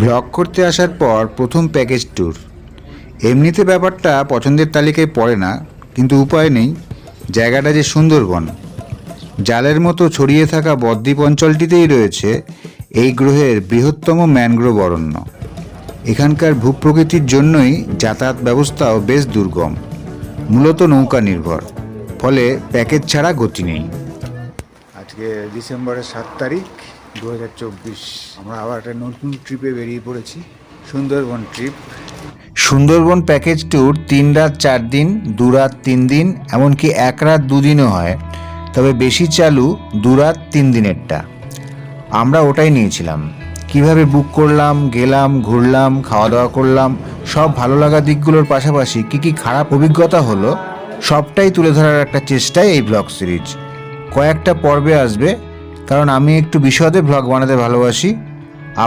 Blog করতে আসার পর প্রথম প্যাকেজ ট্যুর। এমনিতে ব্যাপারটা পছন্দের তালিকায় পড়ে না, কিন্তু উপায় নেই। জায়গাটা যে সুন্দরবন। জালের মতো ছড়িয়ে থাকা বদ্বীপ অঞ্চলটিতেই রয়েছে এই গ্রহের বৃহত্তম ম্যানগ্রোভ অরণ্য। এখানকার ভূপ্রকৃতির জন্যই যাতায়াত ব্যবস্থাও বেশ দুর্গম। মূলত নৌকা নির্ভর, ফলে প্যাকেজ ছাড়া গতি নেই। আজকে ডিসেম্বরের সাত তারিখ। দু হাজার চব্বিশ। আমরা আবার একটা নতুন ট্রিপে বেরিয়ে পড়েছি, Sundarban trip Sundarban package tour তিন রাত চার দিন, দু রাত তিন দিন, এমনকি এক রাত দুদিনও হয়। তবে বেশি চালু দু রাত তিন দিনেরটা। আমরা ওটাই নিয়েছিলাম। কীভাবে বুক করলাম, গেলাম, ঘুরলাম খাওয়া দাওয়া করলাম, সব ভালো লাগা দিকগুলোর পাশাপাশি কি কি খারাপ অভিজ্ঞতা হলো, সবটাই তুলে ধরার একটা চেষ্টাই এই ব্লগ সিরিজ কয়েকটা পর্বে আসবে কারণ আমি একটু বিশদে ব্লগ বানাতে ভালোবাসি।